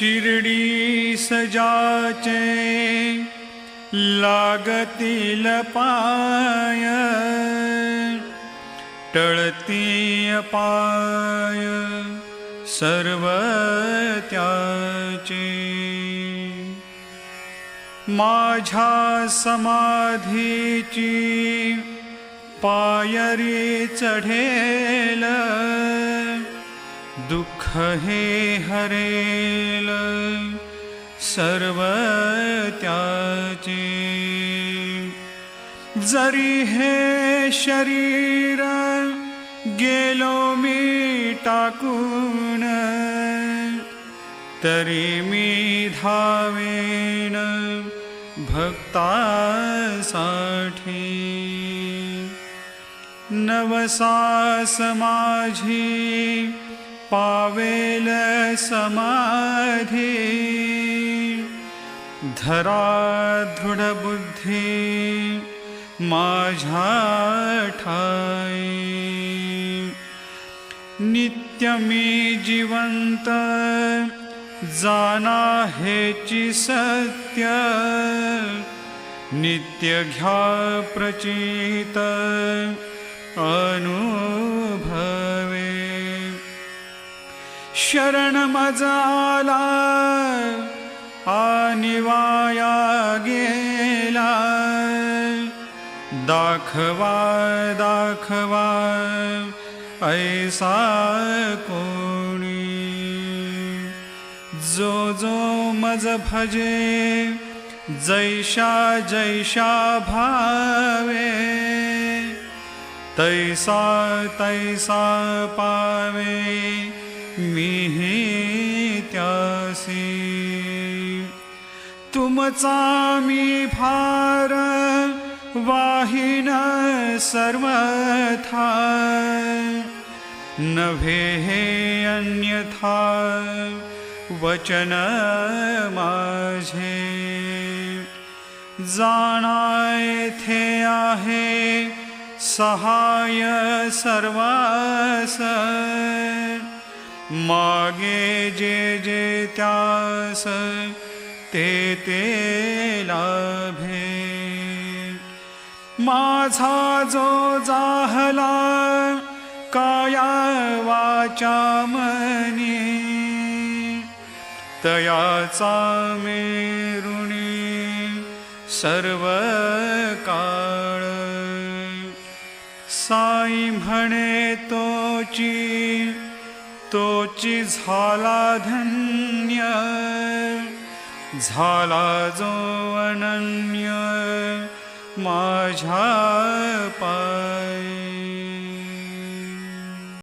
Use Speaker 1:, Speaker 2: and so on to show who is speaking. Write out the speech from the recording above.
Speaker 1: शिर्डी सजाचे लागतील पाय टळती पाय सर्व त्याचे. माझ्या समाधीची पायरी चढेल हे हरेल सर्व त्याचे जरी हे शरीर, गेलो मी टाकून तरी मी धावेन भक्तासाठी। नवसास माझी पावेल समाधी। धरा दृढ बुद्धी माझ्या ठाई। नित्य मी जिवंत जाना हेची सत्य। नित्य घ्या प्रचित शरण मजाला आणि वाया गेला. दाखवा दाखवा ऐसा कोणी. जो जो मज भजे जैशा जैशा भावे तैसा तैसा पावे. मीही त्यासी. तुमचा मी फार वाहिन सर्वथा. नव्हे हे अन्यथा वचन माझे. जाणा येथे आहे सहाय सर्वास. मागे जे जे त्यास ते ते लाभे. माझा जो जाहला काया वाचा मनी तयाचा मेरुणी सर्व काळ. साई म्हणे तोची तोची झाला धन्य झाला जो अनन्य माझ्या पा